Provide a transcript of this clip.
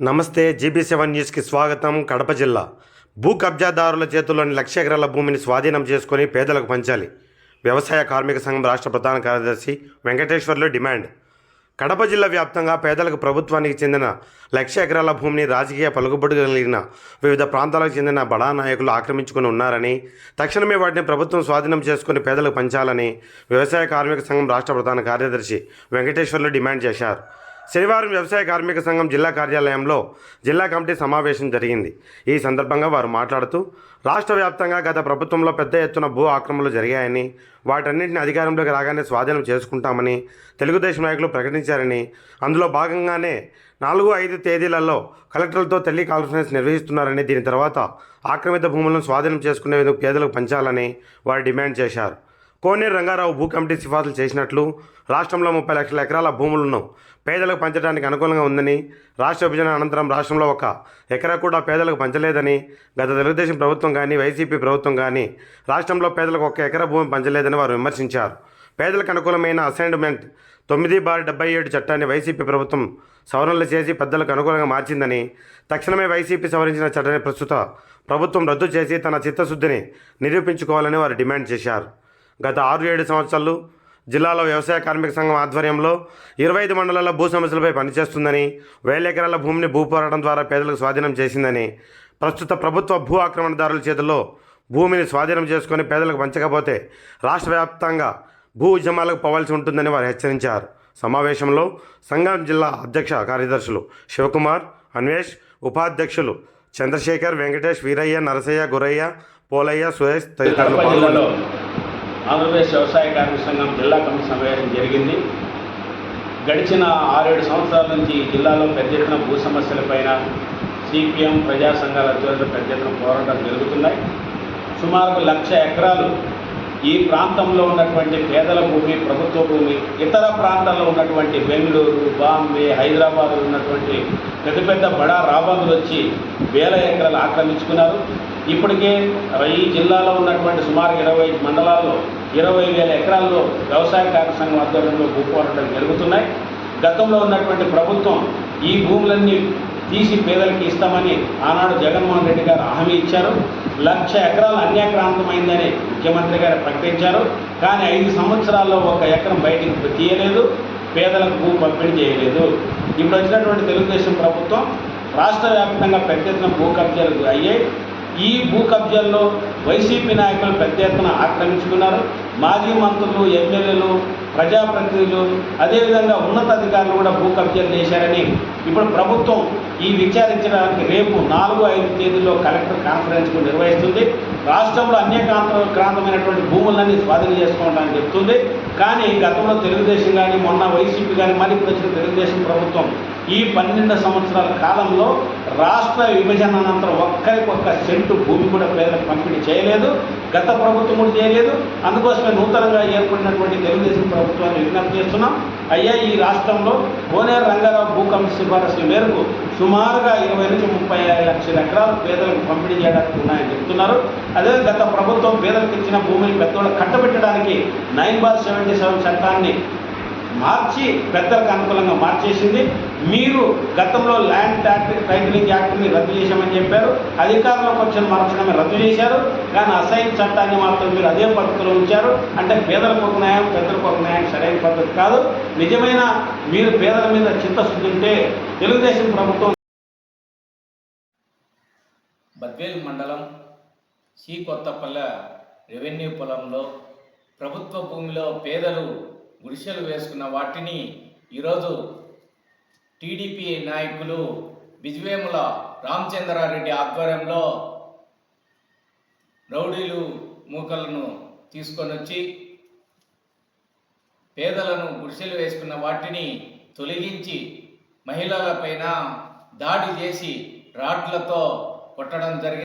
నమస్తే GB seven న్యూస్కి స్వాగతం. కడప జిల్లా. భూ కబ్జాదారుల చేతుల్లోని లక్ష ఎకరాల భూమిని స్వాధీనం చేసుకొని పేదలకు పంచాలి. వ్యవసాయ కార్మిక సంఘం రాష్ట్ర ప్రధాన కార్యదర్శి వెంకటేశ్వర్లు డిమాండ్. కడప జిల్లా వ్యాప్తంగా పేదలకు ప్రభుత్వానికి చెందిన లక్ష ఎకరాల భూమిని రాజకీయ పలుకుబడి కలిగిన వివిధ ప్రాంతాలకు చెందిన బడా నాయకులు ఆక్రమించుకుని ఉన్నారని తక్షణమే వాటిని ప్రభుత్వం స్వాధీనం చేసుకుని పేదలకు పంచాలని వ్యవసాయ కార్మిక సంఘం రాష్ట్ర ప్రధాన కార్యదర్శి వెంకటేశ్వర్లు డిమాండ్ చేశారు. శనివారం వ్యవసాయ కార్మిక సంఘం జిల్లా కార్యాలయంలో జిల్లా కమిటీ సమావేశం జరిగింది. ఈ సందర్భంగా వారు మాట్లాడుతూ రాష్ట్ర వ్యాప్తంగా గత ప్రభుత్వంలో పెద్ద ఎత్తున భూ ఆక్రమణలు జరిగాయని వాటన్నింటిని అధికారంలోకి రాగానే స్వాధీనం చేసుకుంటామని తెలుగుదేశం నాయకులు ప్రకటించారని అందులో భాగంగానే నాలుగు ఐదు తేదీలలో కలెక్టర్లతో టెలి కాన్ఫరెన్స్ నిర్వహిస్తున్నారని దీని తర్వాత ఆక్రమిత భూములను స్వాధీనం చేసుకునేందుకు పేదలకు పంచాలని వారు డిమాండ్ చేశారు. కోనేరు రంగారావు భూ కమిటీ సిఫార్సులు చేసినట్లు రాష్ట్రంలో ముప్పై లక్షల ఎకరాల భూములను పేదలకు పంచడానికి అనుకూలంగా ఉందని రాష్ట్ర విభజన అనంతరం రాష్ట్రంలో ఒక ఎకరా కూడా పేదలకు పంచలేదని గత తెలుగుదేశం ప్రభుత్వం కానీ వైసీపీ ప్రభుత్వం కానీ రాష్ట్రంలో పేదలకు ఒక్క ఎకరా భూమి పంచలేదని వారు విమర్శించారు. పేదలకు అనుకూలమైన అసైన్మెంట్ తొమ్మిది బార్ డెబ్బై ఏడు చట్టాన్ని వైసీపీ ప్రభుత్వం సవరణలు చేసి పెద్దలకు అనుకూలంగా మార్చిందని తక్షణమే వైసీపీ సవరించిన చట్టాన్ని ప్రస్తుత ప్రభుత్వం రద్దు చేసి తన చిత్తశుద్ధిని నిరూపించుకోవాలని వారు డిమాండ్ చేశారు. గత ఆరు ఏడు సంవత్సరాలు జిల్లాలో వ్యవసాయ కార్మిక సంఘం ఆధ్వర్యంలో ఇరవై ఐదు మండలాల భూ సమస్యలపై పనిచేస్తుందని వేల ఎకరాల భూమిని భూపోరాటం ద్వారా పేదలకు స్వాధీనం చేసిందని ప్రస్తుత ప్రభుత్వ భూ ఆక్రమణదారుల చేతుల్లో భూమిని స్వాధీనం చేసుకొని పేదలకు పంచకపోతే రాష్ట్ర వ్యాప్తంగా భూ ఉద్యమాలకు పోవాల్సి ఉంటుందని వారు హెచ్చరించారు. సమావేశంలో సంఘం జిల్లా అధ్యక్ష కార్యదర్శులు శివకుమార్ అన్వేష్ ఉపాధ్యక్షులు చంద్రశేఖర్ వెంకటేష్ వీరయ్య నరసయ్య గురయ్య పోలయ్య సురేష్ తదితరులు పాల్గొన్నారు. ఆంధ్రప్రదేశ్ వ్యవసాయ కార్మిక సంఘం జిల్లా కమిటీ సమావేశం జరిగింది. గడిచిన ఆరేడు సంవత్సరాల నుంచి జిల్లాలో పెద్ద ఎత్తున భూ సమస్యలపైన సిపిఎం ప్రజా సంఘాల అధ్వర్యంలో పెద్ద ఎత్తున పోరాటాలు జరుగుతున్నాయి. సుమారు లక్ష ఎకరాలు ఈ ప్రాంతంలో ఉన్నటువంటి పేదల భూమి ప్రభుత్వ భూమి ఇతర ప్రాంతాల్లో ఉన్నటువంటి బెంగళూరు బాంబే హైదరాబాద్ ఉన్నటువంటి పెద్ద పెద్ద బడా రాబందులు వచ్చి వేల ఎకరాలు ఆక్రమించుకున్నారు. ఇప్పటికే ఈ జిల్లాలో ఉన్నటువంటి సుమారు ఇరవై మండలాల్లో ఇరవై వేల ఎకరాల్లో వ్యవసాయ కార్య సంఘం ఆధ్వర్యంలో భూపోరాటాలు జరుగుతున్నాయి. గతంలో ఉన్నటువంటి ప్రభుత్వం ఈ భూములన్నీ తీసి పేదలకి ఇస్తామని ఆనాడు జగన్మోహన్ రెడ్డి గారు హామీ ఇచ్చారు. లక్ష ఎకరాలు అన్యాక్రాంతమైందని ముఖ్యమంత్రి గారు ప్రకటించారు. కానీ ఐదు సంవత్సరాల్లో ఒక ఎకరం బయటికి తీయలేదు. పేదలకు భూ పంపిణీ చేయలేదు. ఇప్పుడు వచ్చినటువంటి తెలుగుదేశం ప్రభుత్వం రాష్ట్ర వ్యాప్తంగా పెద్ద ఎత్తున భూ కబ్జాలు అయ్యాయి. ఈ భూ కబ్జాల్లో వైసీపీ నాయకులు పెద్ద ఎత్తున ఆక్రమించుకున్నారు. మాజీ మంత్రులు ఎమ్మెల్యేలు ప్రజాప్రతినిధులు అదేవిధంగా ఉన్నతాధికారులు కూడా భూ కబ్జాలు చేశారని ఇప్పుడు ప్రభుత్వం ఈ విచారించడానికి రేపు నాలుగు ఐదు తేదీల్లో కలెక్టర్ కాన్ఫరెన్స్కు నిర్వహిస్తుంది. రాష్ట్రంలో అన్యకాంత క్రాంతమైనటువంటి భూములన్నీ స్వాధీనం చేసుకోవడానికి చెప్తుంది. కానీ గతంలో తెలుగుదేశం కానీ మొన్న వైసీపీ కానీ మరి ఇప్పుడు వచ్చిన తెలుగుదేశం ప్రభుత్వం ఈ పన్నెండు సంవత్సరాల కాలంలో రాష్ట్ర విభజన అనంతరం ఒక్కరికి ఒక్క సెంటు భూమి కూడా పేదలకు పంపిణీ చేయలేదు. గత ప్రభుత్వం కూడా చేయలేదు. అందుకోసమే నూతనంగా ఏర్పడినటువంటి తెలుగుదేశం ప్రభుత్వాన్ని విజ్ఞప్తి చేస్తున్నాం. అయ్యా ఈ రాష్ట్రంలో కోనేరు రంగారావు భూ సిఫారసుల మేరకు సుమారుగా ఇరవై నుంచి ముప్పై ఐదు లక్షల ఎకరాలు పేదలకు పంపిణీ చేయడానికి ఉన్నాయని చెప్తున్నారు. అదే గత ప్రభుత్వం పేదలకు ఇచ్చిన భూమిని పెద్దవాళ్ళు కట్టబెట్టడానికి నైన్ బార్ సెవెంటీ సెవెన్ చట్టాన్ని మార్చి పెద్దలకు అనుకూలంగా మార్చేసింది. మీరు గతంలో ల్యాండ్ టైటిలింగ్ యాక్ట్ని రద్దు చేశామని చెప్పారు. అధికారంలోకి వచ్చిన మార్చడమే రద్దు చేశారు. కానీ అసైన్ చట్టాన్ని మాత్రం మీరు అదే పద్ధతిలో ఉంచారు. అంటే పేదలకు ఒక న్యాయం పెద్దలకు ఒక న్యాయం సరైన పద్ధతి కాదు. నిజమైన మీరు పేదల మీద చిత్తశుద్ధి ఉంటే తెలుగుదేశం ప్రభుత్వం బద్వేలు మండలం సి కొత్తపల్లె రెవెన్యూ పొలంలో ప్రభుత్వ భూమిలో పేదలు గుడిసెలు వేసుకున్న వాటిని ఈరోజు టీడీపీ నాయకులు బిజ్వేముల రామచంద్రారెడ్డి ఆధ్వర్యంలో రౌడీలు మూకలను తీసుకొని వచ్చి పేదలను గుడిసెలు వేసుకున్న వాటిని తొలగించి మహిళలపైన దాడి చేసి రాడ్లతో కొట్టడం జరిగింది.